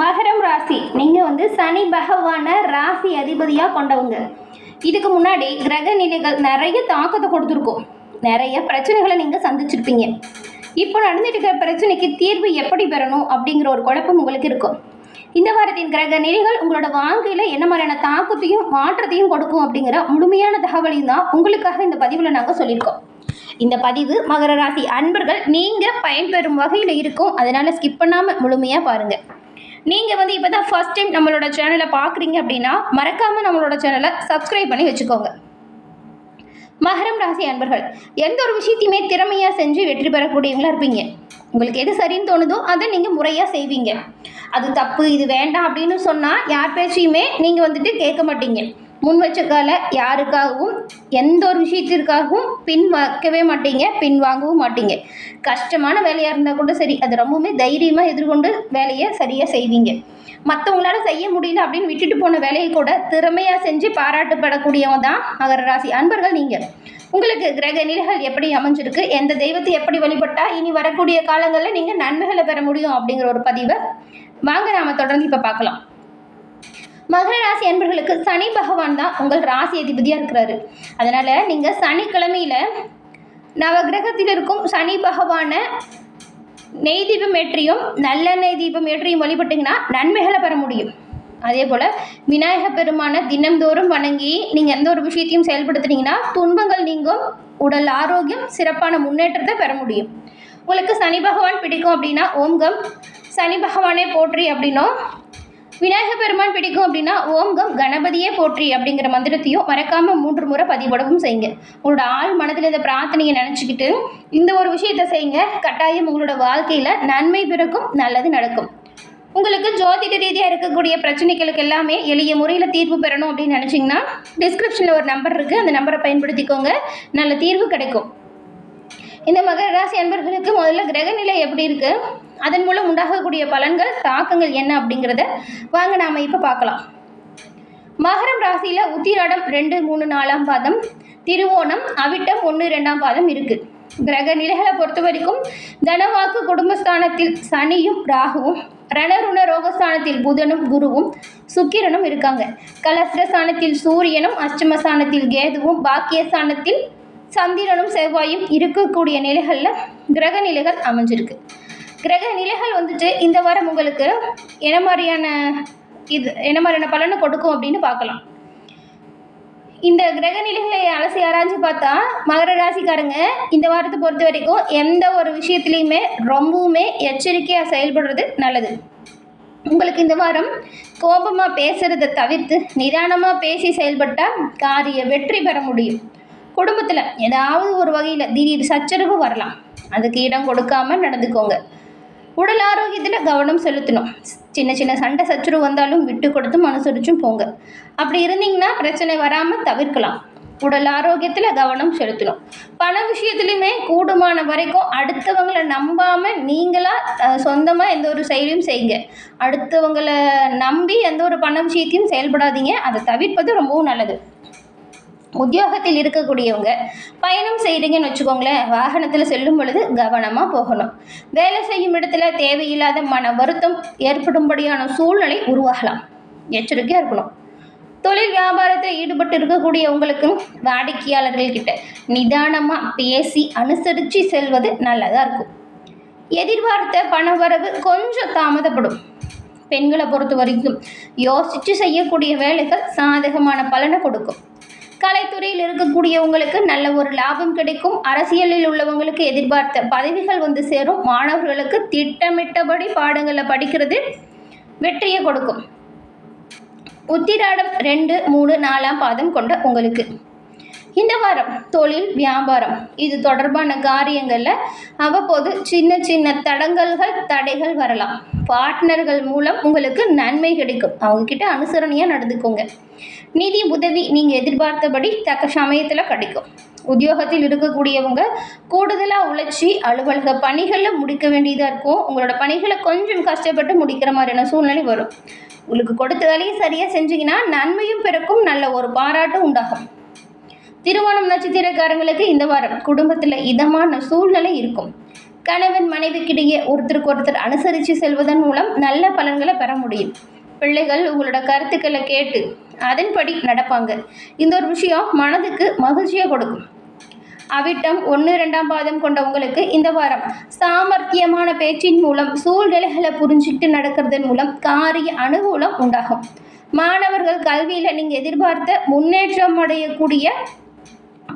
மகரம் ராசி. நீங்கள் வந்து சனி பகவானை ராசி அதிபதியாக கொண்டவங்க. இதுக்கு முன்னாடி கிரக நிலைகள் நிறைய தாக்கத்தை கொடுத்துருக்கோம். நிறைய பிரச்சனைகளை நீங்கள் சந்திச்சிருப்பீங்க. இப்போ நடந்துட்டு இருக்கிற பிரச்சனைக்கு தீர்வு எப்படி பெறணும் அப்படிங்கிற ஒரு குழப்பம் உங்களுக்கு இருக்கும். இந்த வாரத்தின் கிரக நிலைகள் உங்களோட வாழ்க்கையில் என்ன மாதிரியான தாக்கத்தையும் மாற்றத்தையும் கொடுக்கும் அப்படிங்கிற முழுமையான தகவலையும் தான் உங்களுக்காக இந்த பதிவில் நாங்கள் சொல்லியிருக்கோம். இந்த பதிவு மகர ராசி அன்பர்கள் நீங்கள் பயன்பெறும் வகையில் இருக்கும். அதனால் ஸ்கிப் பண்ணாமல் முழுமையாக பாருங்கள் நீங்கள் வந்து இப்போ தான் ஃபஸ்ட் டைம் நம்மளோட சேனலை பார்க்குறீங்க அப்படின்னா மறக்காமல் நம்மளோட சேனலை சப்ஸ்கிரைப் பண்ணி வச்சுக்கோங்க. மகரம் ராசி அன்பர்கள் எந்த ஒரு விஷயத்தையுமே திறமையாக செஞ்சு வெற்றி பெறக்கூடியவங்களா இருப்பீங்க. உங்களுக்கு எது சரின்னு தோணுதோ அதை நீங்கள் முறையாக செய்வீங்க. அது தப்பு இது வேண்டாம் அப்படின்னு சொன்னால் யார் பேச்சையுமே நீங்கள் வந்துட்டு கேட்க மாட்டீங்க. முன் வச்ச கால யாருக்காகவும் எந்த ஒரு விஷயத்திற்காகவும் பின் வைக்கவே மாட்டீங்க பின் வாங்கவும் மாட்டீங்க. கஷ்டமான வேலையாக இருந்தால் கூட சரி அது ரொம்பவுமே தைரியமாக எதிர்கொண்டு வேலையை சரியாக செய்வீங்க. மற்றவங்களால செய்ய முடியல அப்படின்னு விட்டுட்டு போன வேலையை கூட திறமையாக செஞ்சு பாராட்டப்படக்கூடியவங்க தான் மகர ராசி. அன்பர்கள் நீங்கள் உங்களுக்கு கிரக நிலைகள் எப்படி அமைஞ்சிருக்கு? எந்த தெய்வத்தை எப்படி வழிபட்டால் இனி வரக்கூடிய காலங்களில் நீங்கள் நன்மைகளை பெற முடியும் அப்படிங்கிற ஒரு பதிவை வாங்க நாம் தொடர்ந்து இப்போ பார்க்கலாம். மகர ராசி அன்பர்களுக்கு சனி பகவான் தான் உங்கள் ராசி அதிபதியாக இருக்கிறாரு. அதனால் நீங்கள் சனிக்கிழமையில் நவகிரகத்தில் இருக்கும் சனி பகவானை நெய் தீபம் ஏற்றியும் நல்லெண்ணெய் தீபம் ஏற்றியும் வழிபட்டிங்கன்னா நன்மைகளை பெற முடியும். அதே போல் விநாயக பெருமானை தினம்தோறும் வணங்கி நீங்கள் எந்த ஒரு விஷயத்தையும் செயல்படுத்துனீங்கன்னா துன்பங்கள் நீங்கும் உடல் ஆரோக்கியம் சிறப்பான முன்னேற்றத்தை பெற முடியும். உங்களுக்கு சனி பகவான் பிடிக்கும் அப்படின்னா ஓம்கம் சனி பகவானே போற்றி அப்படின்னும் விநாயக பெருமான் பிடிக்கும் அப்படின்னா ஓம்கம் கணபதியே போற்றி அப்படிங்கிற மந்திரத்தையும் மறக்காமல் மூன்று முறை பதிவிடவும் செய்யுங்க. உங்களோட ஆள் மனதில் இந்த பிரார்த்தனையை நினச்சிக்கிட்டு இந்த ஒரு விஷயத்தை செய்யுங்க. கட்டாயம் உங்களோட வாழ்க்கையில் நன்மை பிறக்கும் நல்லது நடக்கும். உங்களுக்கு ஜோதிட ரீதியாக இருக்கக்கூடிய பிரச்சனைகளுக்கு எல்லாமே எளிய முறையில் தீர்வு பெறணும் அப்படின்னு நினச்சிங்கன்னா டிஸ்கிரிப்ஷனில் ஒரு நம்பர் இருக்குது அந்த நம்பரை பயன்படுத்திக்கோங்க. நல்ல தீர்வு கிடைக்கும். இந்த மகர ராசி அன்பர்களுக்கு முதல்ல கிரகநிலை எப்படி இருக்குது அதன் மூலம் உண்டாகக்கூடிய பலன்கள் தாக்கங்கள் என்ன அப்படிங்கிறத வாங்க நாம் இப்போ பார்க்கலாம். மகரம் ராசியில் உத்திராடம் ரெண்டு மூணு நாலாம் பாதம் திருவோணம் அவிட்டம் ஒன்று ரெண்டாம் பாதம் இருக்குது கிரக நிலைகளை பொறுத்த வரைக்கும் தனவாக்கு குடும்பஸ்தானத்தில் சனியும் ராகுவும் ரணருண ரோகஸ்தானத்தில் புதனும் குருவும் சுக்கிரனும் இருக்காங்க. கலஸ்திரஸ்தானத்தில் சூரியனும் அஷ்டமஸ்தானத்தில் கேதுவும் பாக்கியஸ்தானத்தில் சந்திரனும் செவ்வாயும் இருக்கக்கூடிய நிலைகளில் கிரக நிலைகள் அமைஞ்சிருக்கு. கிரக நிலைகள் வந்துட்டு இந்த வாரம் உங்களுக்கு என்ன மாதிரியான இது என்ன மாதிரியான பலனை கொடுக்கும் அப்படின்னு பார்க்கலாம். இந்த கிரக நிலைகளை அலசி ஆராய்ஞ்சு பார்த்தா மகர ராசிக்காரங்க இந்த வாரத்தை பொறுத்த வரைக்கும் எந்த ஒரு விஷயத்துலையுமே ரொம்பவுமே எச்சரிக்கையாக செயல்படுறது நல்லது. உங்களுக்கு இந்த வாரம் கோபமாக பேசுகிறத தவிர்த்து நிதானமாக பேசி செயல்பட்டால் காரிய வெற்றி பெற முடியும். குடும்பத்தில் ஏதாவது ஒரு வகையில் திடீர் சச்சரவு வரலாம். அதுக்கு இடம் கொடுக்காம நடந்துக்கோங்க. உடல் ஆரோக்கியத்தில் கவனம் செலுத்தணும். சின்ன சின்ன சண்டை சச்சுரு வந்தாலும் விட்டு கொடுத்தும் அனுசரிச்சும் போங்க. அப்படி இருந்தீங்கன்னா பிரச்சனை வராமல் தவிர்க்கலாம். உடல் ஆரோக்கியத்தில் கவனம் செலுத்தணும். பண விஷயத்துலையுமே கூடுமான வரைக்கும் அடுத்தவங்களை நம்பாமல் நீங்களாக சொந்தமாக எந்த ஒரு செயலையும் செய்யுங்க. அடுத்தவங்களை நம்பி எந்த ஒரு பண விஷயத்தையும் செயல்படாதீங்க. அதை தவிர்ப்பது ரொம்பவும் நல்லது. உத்தியோகத்தில் இருக்கக்கூடியவங்க பயணம் செய்கிறீங்கன்னு வச்சுக்கோங்களேன் வாகனத்தில் செல்லும் பொழுது கவனமாக போகணும். வேலை செய்யும் இடத்துல தேவையில்லாத மன வருத்தம் ஏற்படும்படியான சூழ்நிலை உருவாகலாம். எச்சரிக்கையாக இருக்கணும். தொழில் வியாபாரத்தில் ஈடுபட்டு இருக்கக்கூடிய உங்களுக்கு வாடிக்கையாளர்கள்கிட்ட நிதானமாக பேசி அனுசரித்து செல்வது நல்லதாக இருக்கும். எதிர்பார்த்த பணவரவு கொஞ்சம் தாமதப்படும். பெண்களை பொறுத்த வரைக்கும் யோசித்து செய்யக்கூடிய வேலைகள் சாதகமான பலனை கொடுக்கும். கலைத்துறையில் இருக்கக்கூடியவங்களுக்கு நல்ல ஒரு லாபம் கிடைக்கும். அரசியலில் உள்ளவங்களுக்கு எதிர்பார்த்த பதவிகள் வந்து சேரும். மாணவர்களுக்கு திட்டமிட்டபடி பாடங்களை படிக்கிறது வெற்றியை கொடுக்கும். உத்திராடம் ரெண்டு மூணு நாலாம் பாதம் கொண்ட உங்களுக்கு. இந்த வாரம் தொழில் வியாபாரம். இது தொடர்பான காரியங்களில் அவ்வப்போது சின்ன சின்ன தடங்கல்கள் தடைகள் வரலாம். பார்ட்னர்கள் மூலம் உங்களுக்கு நன்மை கிடைக்கும். அவங்கக்கிட்ட அனுசரணையாக நடந்துக்கோங்க. நிதி உதவி நீங்கள் எதிர்பார்த்தபடி தக்க சமயத்தில் கிடைக்கும். உத்தியோகத்தில் இருக்கக்கூடியவங்க கூடுதலாக உழைச்சி அலுவலக பணிகளில் முடிக்க வேண்டியதாக இருக்கும். உங்களோட பணிகளை கொஞ்சம் கஷ்டப்பட்டு முடிக்கிற மாதிரியான சூழ்நிலை வரும். உங்களுக்கு கொடுத்த வேலையை சரியாக செஞ்சீங்கன்னா நன்மையும் பிறக்கும். நல்ல ஒரு பாராட்டும் உண்டாகும். திருவோணம் நட்சத்திரக்காரங்களுக்கு இந்த வாரம் குடும்பத்தில் இதமான சூழ்நிலை இருக்கும். கணவன் மனைவிக்கிடையே ஒருத்தருக்கு ஒருத்தர் அனுசரித்து செல்வதன் மூலம் நல்ல பலன்களை பெற முடியும். பிள்ளைகள் உங்களோட கருத்துக்களை கேட்டு அதன்படி நடப்பாங்க. இந்த ஒரு விஷயம் மனதுக்கு மகிழ்ச்சியை கொடுக்கும். அவிட்டம் ஒன்று ரெண்டாம் பாதம் கொண்ட உங்களுக்கு இந்த வாரம் சாமர்த்தியமான பேச்சின் மூலம் சூழ்நிலைகளை புரிஞ்சுக்கிட்டு நடக்கிறதன் மூலம் காரிய அனுகூலம் உண்டாகும். மாணவர்கள் கல்வியில் நீங்கள் எதிர்பார்த்த முன்னேற்றம் அடையக்கூடிய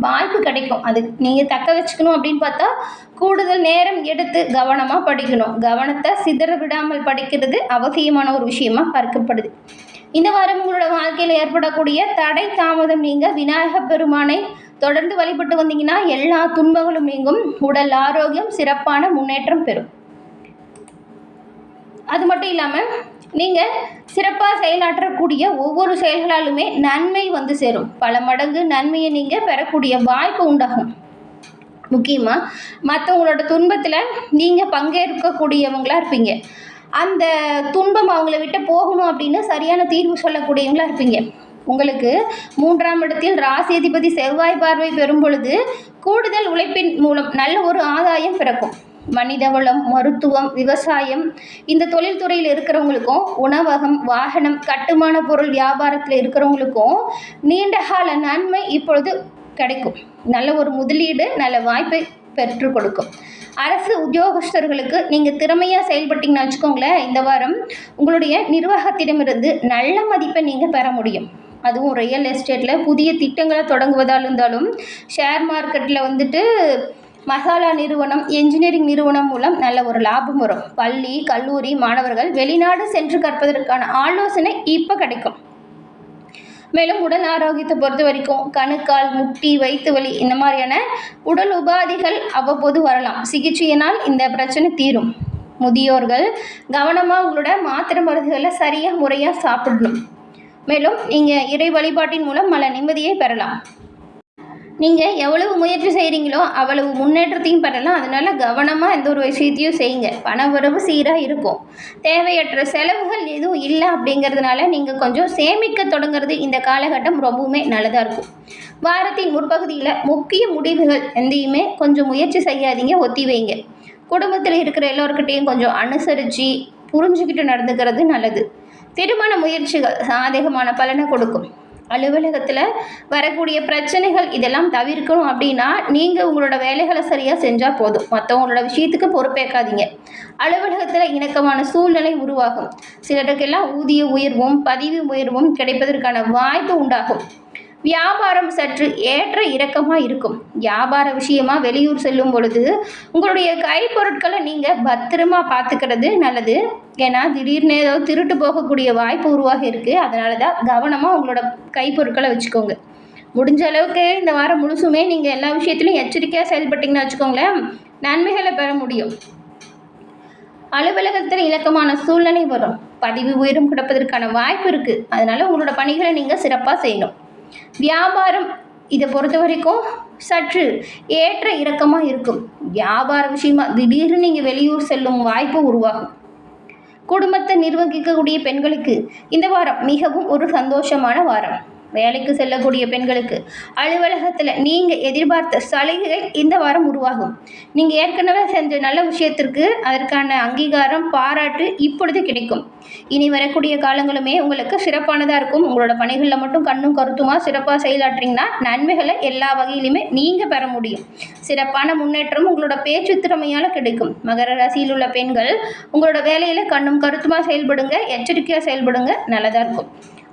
வாய்ப்பு கிடைக்கும். அது நீங்கள் தக்க வச்சுக்கணும் அப்படின்னு பார்த்தா கூடுதல் நேரம் எடுத்து கவனமாக படிக்கணும். கவனத்தை சிதற விடாமல் படிக்கிறது அவசியமான ஒரு விஷயமா பார்க்கப்படுது. இந்த வாரம் உங்களோட வாழ்க்கையில் ஏற்படக்கூடிய தடை தாமதம் நீங்க விநாயக பெருமானை தொடர்ந்து வழிபட்டு வந்தீங்கன்னா எல்லா துன்பங்களும் நீங்கும். உடல் ஆரோக்கியம் சிறப்பான முன்னேற்றம் பெறும். அது மட்டும் இல்லாமல் நீங்கள் சிறப்பாக செயலாற்றக்கூடிய ஒவ்வொரு செயல்களாலுமே நன்மை வந்து சேரும். பல மடங்கு நன்மையை நீங்கள் பெறக்கூடிய வாய்ப்பு உண்டாகும். முக்கியமாக மற்றவங்களோட துன்பத்தில் நீங்கள் பங்கேற்கக்கூடியவங்களாக இருப்பீங்க. அந்த துன்பம் அவங்கள விட்டு போகணும் அப்படின்னு சரியான தீர்வு சொல்லக்கூடியவங்களா இருப்பீங்க. உங்களுக்கு மூன்றாம் இடத்தில் ராசி அதிபதி செவ்வாய் பார்வை பெறும் பொழுது கூடுதல் உழைப்பின் மூலம் நல்ல ஒரு ஆதாயம் பிறக்கும். மனிதவளம் மருத்துவம் விவசாயம். இந்த தொழில்துறையில் இருக்கிறவங்களுக்கும் உணவகம் வாகனம் கட்டுமான பொருள் வியாபாரத்தில் இருக்கிறவங்களுக்கும் நீண்ட கால நன்மை இப்பொழுது கிடைக்கும். நல்ல ஒரு முதலீடு நல்ல வாய்ப்பை பெற்று கொடுக்கும். அரசு உத்தியோகஸ்தர்களுக்கு நீங்கள் திறமையாக செயல்பட்டீங்கன்னு வச்சுக்கோங்களேன் இந்த வாரம் உங்களுடைய நிர்வாகத்திடமிருந்து நல்ல மதிப்பை நீங்கள் பெற முடியும். அதுவும் ரியல் எஸ்டேட்டில் புதிய திட்டங்களை தொடங்குவதால் இருந்தாலும் ஷேர் மார்க்கெட்டில் வந்துட்டு மசாலா நிறுவனம் என்ஜினியரிங் நிறுவனம் மூலம் நல்ல ஒரு லாபம் வரும். பள்ளி கல்லூரி மாணவர்கள் வெளிநாடு சென்று கற்பதற்கான ஆலோசனை இப்போ கிடைக்கும். மேலும் உடல் ஆரோக்கியத்தை பொறுத்த வரைக்கும் கணுக்கால் முட்டி வயிற்று வலி இந்த மாதிரியான உடல் உபாதைகள் அவ்வப்போது வரலாம். சிகிச்சையினால் இந்த பிரச்சனை தீரும். முதியோர்கள் கவனமாக உங்களோட மாத்திரை மருந்துகளை சரியாக முறையாக சாப்பிடணும். மேலும் நீங்கள் இறை வழிபாட்டின் மூலம் மன நிம்மதியை பெறலாம். நீங்கள் எவ்வளவு முயற்சி செய்கிறீங்களோ அவ்வளவு முன்னேற்றத்தையும் பெறலாம். அதனால் கவனமாக எந்த ஒரு விஷயத்தையும் செய்யுங்க. பண வரவு சீராக இருக்கும். தேவையற்ற செலவுகள் எதுவும் இல்லை அப்படிங்கிறதுனால நீங்கள் கொஞ்சம் சேமிக்க தொடங்குறது இந்த காலகட்டம் ரொம்பவுமே நல்லதாக இருக்கும். வாரத்தின் முற்பகுதியில் முக்கிய முடிவுகள் எந்தையுமே கொஞ்சம் முயற்சி செய்யாதீங்க ஒத்தி வைங்க. குடும்பத்தில் இருக்கிற எல்லோருக்கிட்டையும் கொஞ்சம் அனுசரித்து புரிஞ்சுக்கிட்டு நடந்துக்கிறது நல்லது. திருமண முயற்சிகள் சாதகமான பலனை கொடுக்கும். அலுவலகத்தில் வரக்கூடிய பிரச்சனைகள் இதெல்லாம் தவிர்க்கணும் அப்படின்னா நீங்கள் உங்களோட வேலைகளை சரியாக செஞ்சால் போதும். மற்றவங்களோட விஷயத்துக்கு பொறுப்பேற்காதீங்க. அலுவலகத்தில் இணக்கமான சூழ்நிலை உருவாகும். சிலருக்கெல்லாம் ஊதிய உயர்வும் பதிவு உயர்வும் கிடைப்பதற்கான வாய்ப்பு உண்டாகும். வியாபாரம் சற்று ஏற்ற இறக்கமாக இருக்கும். வியாபார விஷயமா வெளியூர் செல்லும் பொழுது உங்களுடைய கைப்பொருட்களை நீங்கள் பத்திரமா பார்த்துக்கிறது நல்லது. ஏன்னா திடீர்னு ஏதோ திருட்டு போகக்கூடிய வாய்ப்பு உருவாக இருக்குது அதனால தான் கவனமாக உங்களோட கைப்பொருட்களை வச்சுக்கோங்க. முடிஞ்ச அளவுக்கு இந்த வாரம் முழுசுமே நீங்கள் எல்லா விஷயத்துலையும் எச்சரிக்கையாக செயல்பட்டிங்கன்னா வச்சுக்கோங்களேன் நன்மைகளை பெற முடியும். அலுவலகத்தில் இலக்கமான சூழ்நிலை வரும். பதிவு உயரும் கிடப்பதற்கான வாய்ப்பு இருக்குது அதனால் உங்களோட பணிகளை நீங்கள் சிறப்பாக செய்யணும். வியாபாரம் இதை பொறுத்த வரைக்கும் சற்று ஏற்ற இறக்கமாக இருக்கும். வியாபார விஷயமா திடீர்னு நீங்கள் வெளியூர் செல்லும் வாய்ப்பு உருவாகும். குடும்பத்தை நிர்வகிக்கக்கூடிய பெண்களுக்கு இந்த வாரம் மிகவும் ஒரு சந்தோஷமான வாரம். வேலைக்கு செல்லக்கூடிய பெண்களுக்கு அலுவலகத்தில் நீங்கள் எதிர்பார்த்த சலுகைகள் இந்த வாரம் உருவாகும். நீங்கள் ஏற்கனவே செஞ்ச நல்ல விஷயத்திற்கு அதற்கான அங்கீகாரம் பாராட்டு இப்பொழுது கிடைக்கும். இனி வரக்கூடிய காலங்களுமே உங்களுக்கு சிறப்பானதாக இருக்கும். உங்களோட பணிகளில் மட்டும் கண்ணும் கருத்துமாக சிறப்பாக செயலாற்றிங்கன்னா நன்மைகளை எல்லா வகையிலுமே நீங்கள் பெற முடியும். சிறப்பான முன்னேற்றம் உங்களோட பேச்சு திறமையால் கிடைக்கும். மகர ராசியில் உள்ள பெண்கள் உங்களோட வேலையில் கண்ணும் கருத்துமாக செயல்படுங்க எச்சரிக்கையாக செயல்படுங்க நல்லதாக இருக்கும்.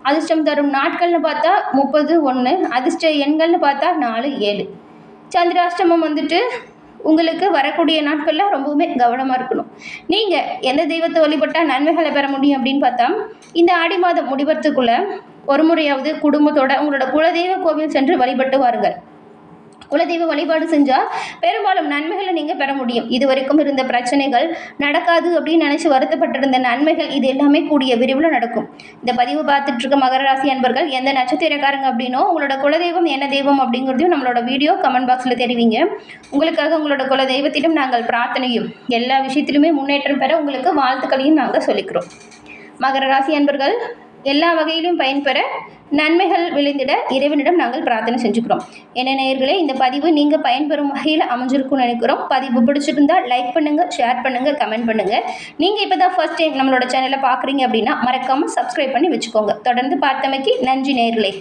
அதிர்ஷ்டம் தரும் நாட்கள்னு பார்த்தா முப்பது ஒன்று அதிர்ஷ்ட எண்கள்னு பார்த்தா நாலு ஏழு. சந்திராஷ்டமம் வந்துட்டு உங்களுக்கு வரக்கூடிய நாட்களில் ரொம்பவுமே கவனமாக இருக்கணும். நீங்கள் எந்த தெய்வத்தை வழிபட்டால் நன்மைகளை பெற முடியும் அப்படின்னு பார்த்தா இந்த ஆடி மாதம் முடிவறதுக்குள்ளே ஒரு முறையாவது குடும்பத்தோட உங்களோட குலதெய்வ கோவில் சென்று வழிபட்டு வாருங்கள். குலதெய்வ வழிபாடு செஞ்சால் பெரும்பாலும் நன்மைகளை நீங்கள் பெற முடியும். இது வரைக்கும் இருந்த பிரச்சனைகள் நடக்காது அப்படின்னு நினச்சி வருத்தப்பட்டிருந்த நன்மைகள் இது எல்லாமே கூடிய விரிவில் நடக்கும். இந்த பதிவு பார்த்துட்டு இருக்க மகர ராசி அன்பர்கள் எந்த நட்சத்திரக்காரங்க அப்படின்னோ உங்களோட குலதெய்வம் என்ன தெய்வம் அப்படிங்கிறதையும் நம்மளோட வீடியோ கமெண்ட் பாக்ஸில் தெரிவிங்க. உங்களுக்காக உங்களோட குலதெய்வத்திலும் நாங்கள் பிரார்த்தனையும் எல்லா விஷயத்திலுமே முன்னேற்றம் பெற உங்களுக்கு வாழ்த்துக்களையும் நாங்கள் சொல்லிக்கிறோம். மகர ராசி அன்பர்கள் எல்லா வகையிலும் பயன்பெற நன்மைகள் விளைந்திட இறைவனிடம் நாங்கள் பிரார்த்தனை செஞ்சுக்கிறோம். என்ன நேயர்களே இந்த பதிவு நீங்கள் பயன்பெறும் வகையில் அமைஞ்சிருக்கும்னு நினைக்கிறோம். பதிவு பிடிச்சிருந்தா லைக் பண்ணுங்கள் ஷேர் பண்ணுங்கள் கமெண்ட் பண்ணுங்கள் நீங்கள் இப்போ தான் ஃபர்ஸ்ட் டைம் நம்மளோட சேனலை பார்க்குறீங்க அப்படின்னா மறக்காமல் சப்ஸ்கிரைப் பண்ணி வச்சுக்கோங்க. தொடர்ந்து பார்த்தமைக்கு நன்றி நேர்களே